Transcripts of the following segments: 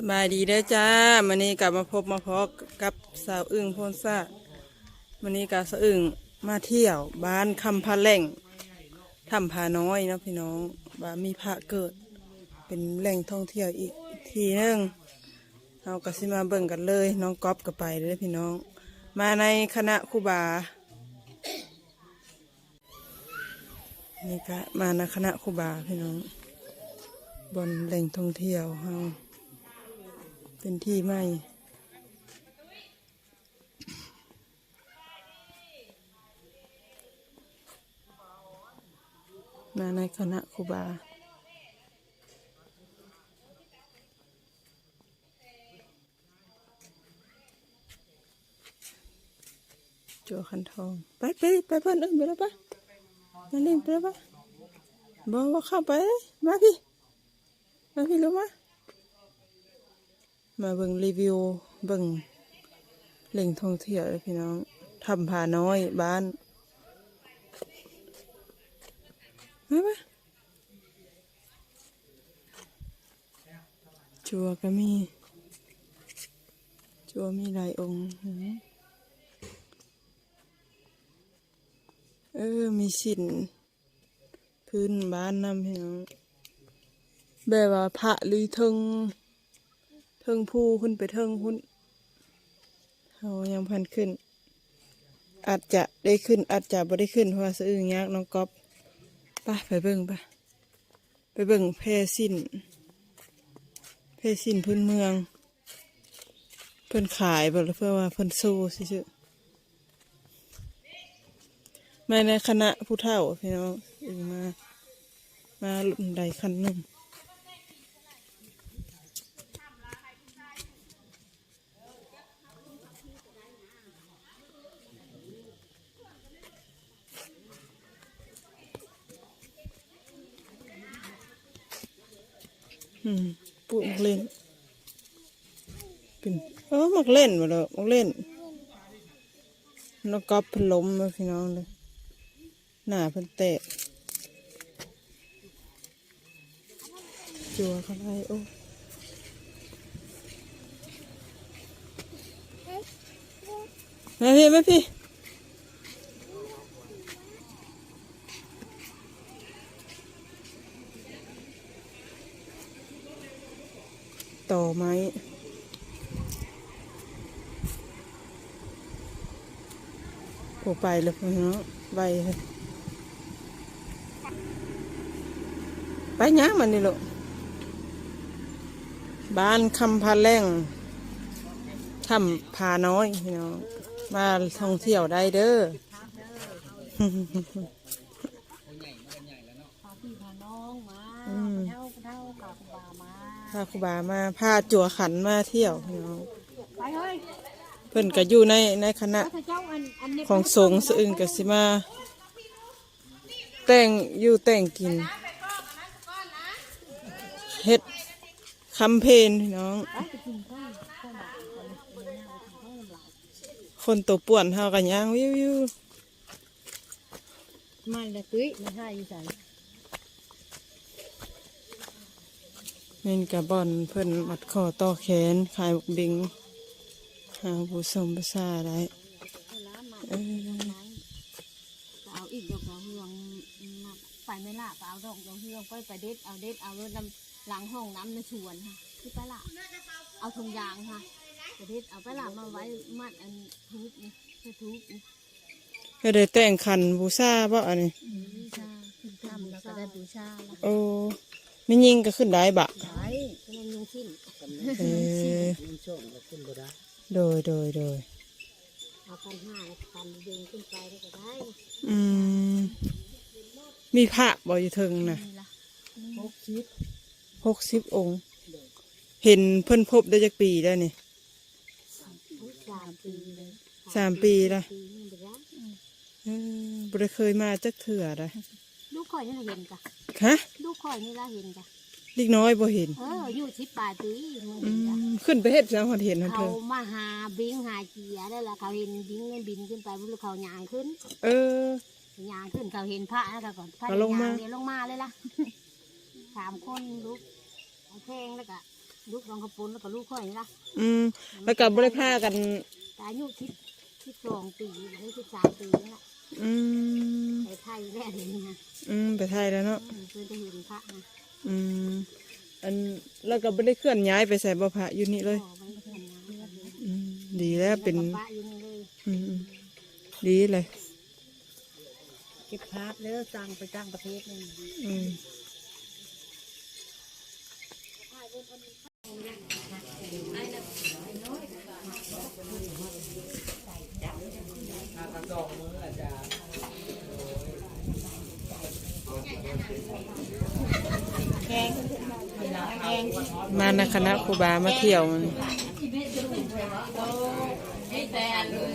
สบายดีเด้อจ้ามันนี้กลับมาพบมาพบกับสาวอึ่งพนซามันนี้กับสาวอึ่งมาเที่ยว บ้านคำพาแหล่งทำพาน้อยนะพี่น้องว่ามีพระเกิด เป็นแหล่งท่องเที่ยวอีกทีนึงเราก็สิมาเบิ่งกันเลย น้องก๊อฟก็ไปเลยพี่น้อง มาในคณะคูบา นี่ก็มาในคณะคูบาพี่น้องบนแหล่งท่องเที่ยวเฮา เป็นที่ใหม่มาในคณะครูบาจัวคันทอง ไปไปไปเพื่อนเอิ้นไปแล้วปะมาเล่นไปแล้วปะบอกว่าเข้าไป มาพี่ มาพี่รู้มะม มาเบิ่งรีวิวเบิ่งแหล่งท่องเที่ยวเลยพี่น้องทำผาน้อยบ้านมาปะจัวก็มี จัวมีหลายองค์ เออ มีสินพื้นบ้านนำพี่น้องแบบว่าพระหรือทิง เทิงผู้ขึ้นไปเทิงหุ้นเขายังพันขึ้น อาจจะได้ขึ้น อาจจะบ่ได้ขึ้นเพราะว่าสะอึงยากน้องก๊อฟไปไปเบิ่งไปไปเบิ่งแพสินแพร่สิ้นพื้นเมือง เพิ่นขายบ่หรือเพื่อว่าเพิ่นสู้ซื่อมาในคณะผู้เฒ่าพี่น้องมา มาหลุ่นใดคันหนึ่ง อืมปุ๊มักเล่นเป็นเออมักเล่นมาเลยมักเล่นแล้วก็พล้มมาพี่น้องเลยหน้าเพิ่นแตกจัวเขาได้โอ้มาพี่มาพี่ ต่อไม้โอ้ไปเลยพี่น้องไปเลยไปย่างมันนี่ลูกบ้านคำพาแรงทำพาน้อยพี่น้องมาท่องเที่ยวได้เด้อพาพี่พาน้องมาเท่าเท่ากับครูบามาพาครูบามาพาจั่วขันมาเที่ยวพี่น้องไปเฮ้ยเพิ่นก็อยู่ในในคณะพระเจ้าอันอันนี้ของสงฆ์สะอึงกับสิมา แต่งอยู่แต่งกินเฮ็ดคำเพลนพี่น้อง คนตัวป่วนเฮากันย่างวิววิว มันละตุ้ยมันใช่อยู่ใส่ นี่กับบอนเพิ่นมัดคอต่อแขนขายบกบิงหาผู้สมภาษาได้ล้ามาเออเอาอีกดอกดาวเฮืองไปไม่ละเอาดอกดาวเฮืองไปไปเด็ดเอาเด็ดเอารถน้ำหลังห้องน้ำในสวนค่ะที่ไปละเอาถุงยางค่ะไปเด็ดเอาไปละมาไว้มัดอันทุบนี่ทุบนี่ก็ได้แต่งขันบูชาบ่อันนี้บูชาขึ้นทำแล้วก็ได้บูชาแล้วโอ้ ไม่ยิงก็ขึ้นได้บะใช่เป็นยังชิ้นเออโดยโดยโดยเอาพันห้าพันดึงขึ้นไปแล้วก็ได้อืมมีพระบ่อยู่เทิงน่ะนี่ละหกชิปหกสิบองค์ เห็นเพิ่นพบได้จากปีได้นี่สามปีเลยสามปีละปีนี่เดือนเออบ่ได้เคยมาจักเถื่อได้ลูกข่อยนี่ละเห็นกะ ฮะลูกข่อยนี่ละเห็นกะเล็กน้อยบ่เห็น เอออยู่ชิปปลายปีมึงอืเห็นกะมขึ้นไปเฮ็ดจังหวัดเห็นของเธเขาอ มาหาบิงหาเกียได้ละเขาเห็นบิงเงินบินขึ้นไปบุรุษเขายางขึ้นเออยางขึ้นเขาเห็นพระนะเขาก่อนพระเอาลงมา เดี๋ยวลงมาเลยล่ะ สามคนลูกเอาแทงแล้วก็ลูกน้องกระปุนแล้วก็ลูกข่อยนี่ละอืมแล้วก็บ่ได้พากัน แต่อายุทิศทิศสองปีหรือทิศสามปีนี่ละ อืมไปไทยแรกเลยนะอืมไปไทยแล้วเนาะอืมเพื่อนจะเห็นพระนะอืมอันแล้วก็บ่ได้เคลื่อนย้ายไปใส่บ่พระอยู่นี่เลย ขอไว้เพื่อนนะเพื่อนเลยอืมดีแล้วเป็น พระอยู่นี่เลยอืมดีเลยเก็บพระเด้อสั่งไปจ้างประเทศเลยอืมแก มาในคณะครูบามาเที่ยวมันแต่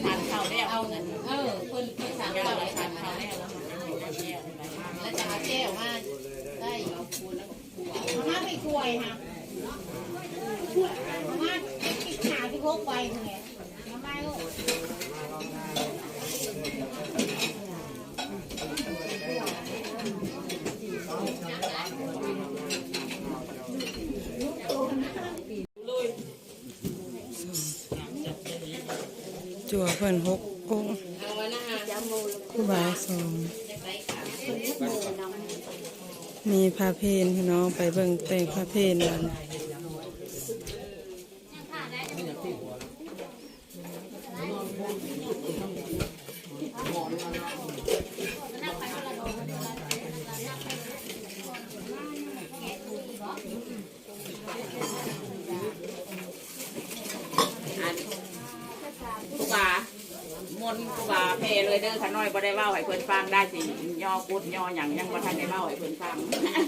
ทานข้าวแล้วเอาเงินเออเพิ่นเพิ่นทานข้าวแล้วทานข้าวแล้วแล้วจะมาแก้วมาได้มาไม่คุยค่ะมาติดขาที่พกไปเนี่ยมาไม่ จั่วเพิ่นหกองค์เอาไว้นะฮะครูบาสองมีพาเพนพี่น้องไปเบิ่งแต่งพาเพนมัน กูบามนกูบา เพเลยเด้อขาน้อยบ่ได้เว้าให้เพิ่นฟังได้สิย่อกุดย่อหยังยังบ่ทันได้เว้าให้เพิ่นฟัง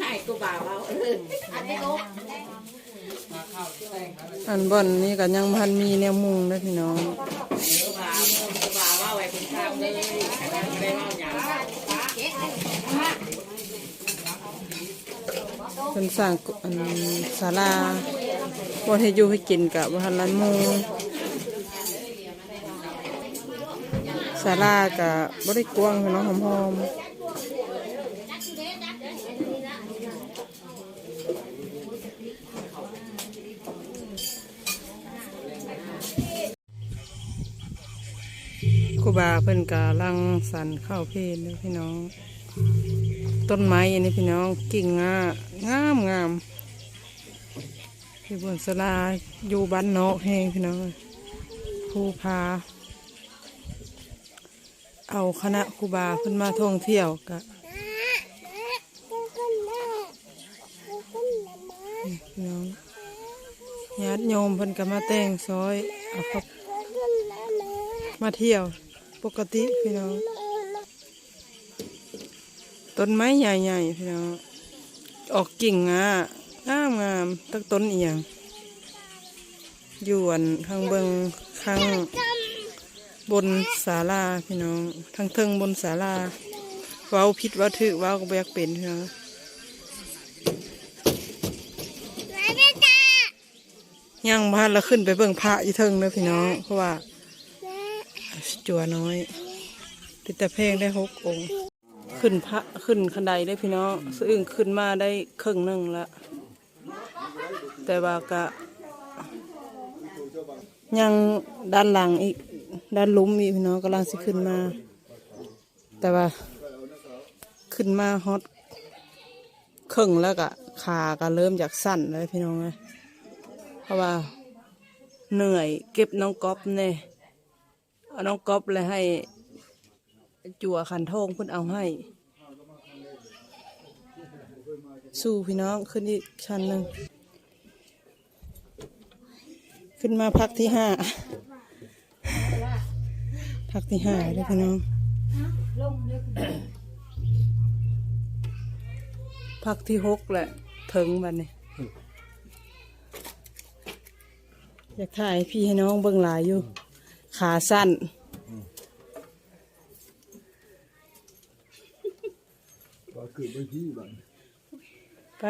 ให้กูบาเว้าเอออันนี้ลูกอันบอนนี่ก็ยังพันมีแนวมุงเลยพี่น้องกูบามนกูบาเว้าให้เพิ่นฟังเลยขาน้อยบ่ได้เว้าหยังเพิ่นสร้างอันศาลาบ่ให้อยู่ให้กินกับบ่ทันรันหมู ศาลาก็บ่ได้กวงพี่น้องหอมๆครูบาเพิ่นกำลังสันเข้าเพลยพี่น้อง ต้นไม้อันนี้พี่น้องกิ่งงางามงามพี่บนสลาอยู่บ้านนอกแห้งพี่น้องภูพา เอาคณะครูบาขึ้นมาท่องเที่ยวกะน้องญาติโยมเพิ่นก็มาแต่งซอยเอาครับมาเที่ยวปกติพี่น้องต้นไม้ใหญ่ๆพี่น้องออกกิ่งงางามงามตั้งต้นเอียงยู่อันข้างเบิงข้าง บนศาลาพี่น้องทางเทิงบนศาลาว้าผิดว่าถือว้าวก็บ่อยากเป็นพี่น้องยังบ้านเราขึ้นไปเบิ่งพระอยู่เทิงเลยพี่น้องเพราะว่า จัวน้อย ติดแต่เพลงได้หกองค์ขึ้นพระขึ้นคันไดได้พี่น้องสะอึ่งขึ้นมาได้ครึ่งหนึ่งแล้วแต่ว่ากะยังด้านหลังอีก ด้านลุมอีกพี่น้องกำลังสิขึ้นมา แต่ว่า ขึ้นมาฮอตครึ่งแล้วกะขาก็เริ่มจากสั่นเลยพี่น้องเลยเพราะว่าเหนื่อยเก็บน้องก๊อฟเนี่ยเอาน้องก๊อฟเลยให้ จั่วขันทงเพิ่นเอาให้ สู้พี่น้องขึ้นอีกชั้นหนึ่งขึ้นมาพักที่ห้า พักที่ห้าเลยพี่น้องพักที่หกแหละถึงบันนี้อยากถ่ายพี่ให้น้องเบิ่งหลายอยู่ ขาสั้นไป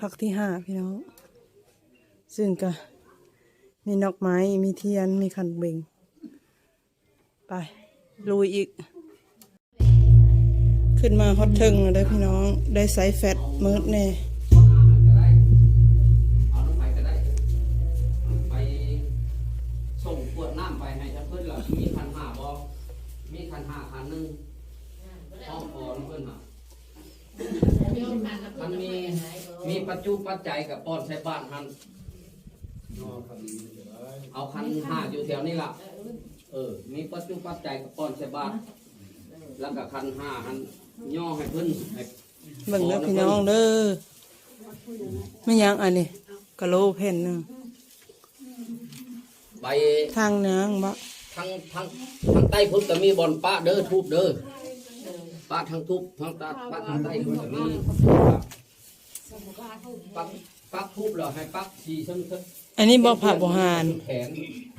พักที่ห้าพี่น้อง ซึ่งก็มีนอกไม้ มีเทียน มีขันเบงไป ลุยอีก ขึ้นมาฮอตเทิงแล้วได้พี่น้อง ได้ไซส์แฟตเมิร์ดแน่ มันมีมีปัจจุปัจจัยกับป้อนใช้บ้านหันเอาคันห้าอยู่แถวนี้ล่ะ เออ มีปัจจุปัจจัยกับป้อนใช้บ้าน แล้วก็คันห้าหันย่อให้เพื่อนให้เบิ่งเด้อพี่น้องเด้อไม่ยังอันนี้กะโหลแผ่นหนึงไปทางนางบะทั้งทั้งทั้งใต้พุ่นก็มีบอลป้าเด้อทูบเด้อป้าทั้งทุบทั้งตาป้าทางใต้พุ่นก็มี ปักปักทุบแล้วให้ปักสี่เส้นเส้นอันนี้บ่ผ่าบ่หานแขน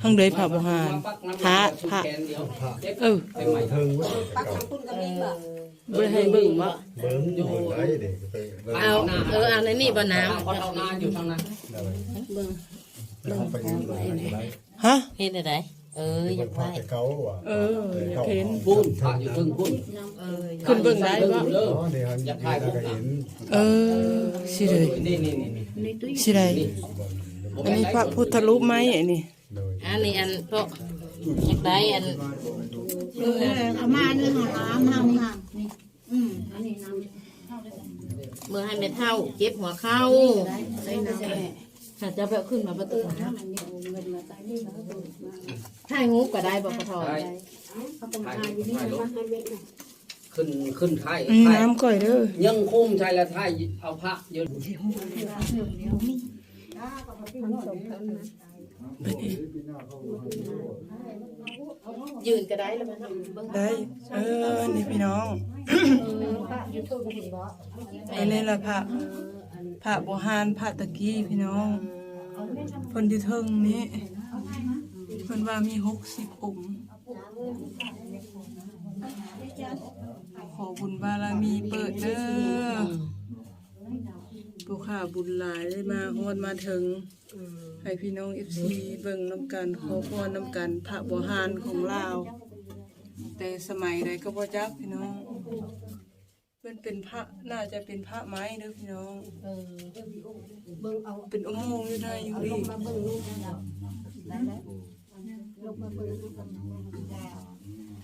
ข้างเดยผ่าบ่หานปักน้ำพระสุดพระแขนเดียวเจ็บเออไปใหม่เทิงว่าปักทางคุณก็มีบ่บ่ได้ให้เบิ่งบ่เบิ้งอยู่ไรเด็กไปเบิ้งเอาเออเอาในนี่บ่น้คนเอานาอยู่ทางนั้นอะไรำเบิ่งเขาไปอยู่ไรไรฮะเฮ็ดได้เอออยากพาไปแต่เขาอะเอออยากเห็นพุ่นพระอยู่ถึงพุ่นเออ ขึ้นเบิ่งได้บ่เด้ออ๋อเนี่ยมันมีก็เห็นเออสิเลยนี่นี่นี่นี่สิได้อันนี้พระพุทธรูปไหมอันนี้โดยอันนี้อันพวกอยากได้อันเอามาเนื้อหาน้ำน้ำนี่อืมอันนี้น้ำเมื่อให้แม่เท่าเจ็บหัวเข่าถ้าจะแบบขึ้นมาประตูนะถ่ายงูก็ได้บ่ปะทอได้ถ่ายถ่ายรถ ขึ้นขึ้นไทยอันนี้ไทยน้ำก่อยเด้อยังคุ้มใช่ละไทยเอาพระเยอะยืนก็ได้แล้วมันเบิ่งได้เออนี่พี่น้องอันนี้ละพระพระโบหานพระตะกี้พี่น้องเพิ่นอยู่เทิงนี้เพิ่นว่ามีหกสิบองค์ขอ บุญบารมีเปิดเด้อผู้ข้าบุญหลายได้มาฮอดมาถึง ให้พี่น้องเอฟซีเบิ่งน้ำกันขอพรน้ำกันพระบหานของลาวแต่สมัยใดก็บ่จักพี่น้องเพิ่นเป็นพระน่าจะเป็นพระไม้เด้อพี่น้องเออเป็นอุโมงค์อยู่ได้อยู่ดี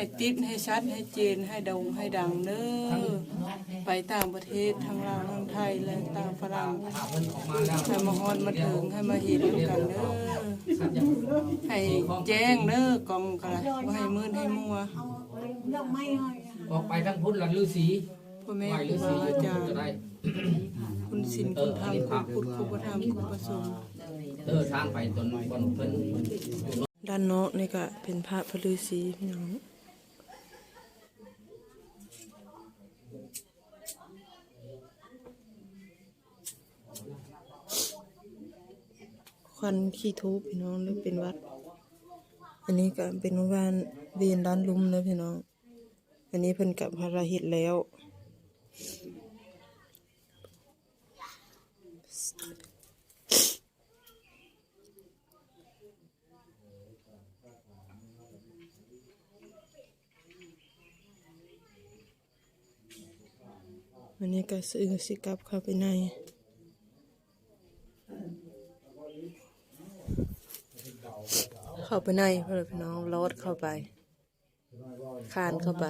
ให้ติดให้ชัดให้เจนให้ดงให้ดังเด้อไปต่างประเทศทั้งลาวทั้งไทยและต่างฝรั่งให้มาฮอดมาถึงให้มาเห็นกันเด้อให้แจ้งเด้อกองกระว่าให้มืดให้มัวออกไปทั้งพุทธและฤาษีพ่อแม่ไหวครูฤาษีบาอาจารจะย์ได้คุณศีลคุณธรรมคุณพุทธคุณประธรรมคุณประสงค์เดินทางไปตนบนเพิ่นด้านนอกนี่ก็เป็นพระพระฤาษีพี่น้อง ควันขี้ทูบพี่น้องหรือเป็นวัด อันนี้ก็เป็นวานเวียนด้านลุมนะพี่น้อง อันนี้เพิ่นกับพระรหิตแล้ววันนี้ก็ซื้อสิกับเข้าไปใน เข้าไปในพ่อพี่น้องลอดเข้าไป คานเข้าไป